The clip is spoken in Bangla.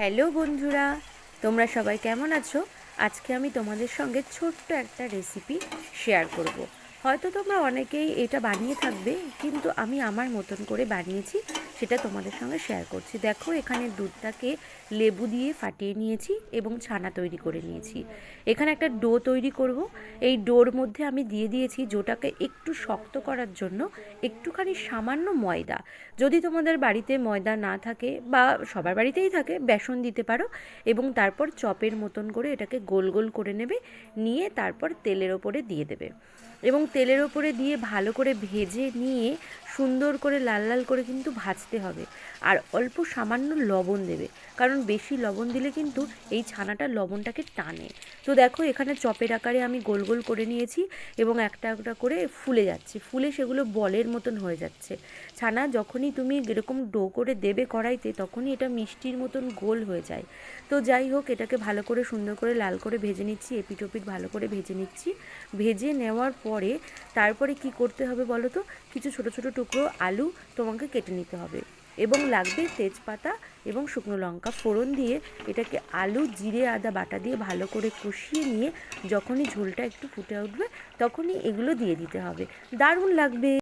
হ্যালো বন্ধুরা, তোমরা সবাই কেমন আছো আজকে আমি তোমাদের সঙ্গে ছোট্ট একটা রেসিপি শেয়ার করব। হয়তো তোমরা অনেকেই এটা বানিয়ে থাকবে, কিন্তু আমি আমার মতন করে বানিয়েছি সেটা তোমাদের সঙ্গে শেয়ার করছি। দেখো, এখানে দুধটাকে লেবু দিয়ে ফাটিয়ে নিয়েছি এবং ছানা তৈরি করে নিয়েছি। এখানে একটা ডো তৈরি করব। এই ডোর মধ্যে আমি দিয়ে দিয়েছি ডোটাকে একটু শক্ত করার জন্য একটুখানি সামান্য ময়দা। যদি তোমাদের বাড়িতে ময়দা না থাকে বা সবার বাড়িতেই থাকে, বেসন দিতে পারো এবং তারপর চপের মতন করে এটাকে গোল গোল করে নেবে, নিয়ে তারপর তেলের ওপরে দিয়ে দেবে। এবং তেলের ওপরে দিয়ে ভালো করে ভেজে নিয়ে সুন্দর করে লাল লাল করে কিন্তু ভাজতে হবে। আর অল্প সামান্য লবণ দেবে। কারণ বেশি লবণ দিলে কিন্তু এই ছানাটা লবণটাকে টানে। তো দেখো, এখানে চপের আকারে আমি গোল গোল করে নিয়েছি এবং একটা একটা করে ফুলে যাচ্ছে। ফুলে সেগুলো বলের মতন হয়ে যাচ্ছে। ছানা, যখনই তুমি এরকম ডো করে দেবে কড়াইতে, তখনই এটা মিষ্টির মতন গোল হয়ে যায়। তো যাই হোক, এটাকে ভালো করে সুন্দর করে লাল করে ভেজে নিচ্ছি এপিট ওপিট ভালো করে ভেজে নিচ্ছি। ভেজে নেওয়ার পরে তারপরে কি করতে হবে বলো তো? কিছু ছোট ছোট টুকরো আলু তোমাকে কেটে নিতে হবে। এবং লাগবে তেজপাতা এবং শুকনো লঙ্কা ফোড়ন দিয়ে এটাকে আলু, জিরে, আদা বাটা দিয়ে ভালো করে কষিয়ে নিয়ে যখনই ঝোলটা একটু ফুটে উঠবে তখনই এগুলো দিয়ে দিতে হবে। দারুণ লাগবে।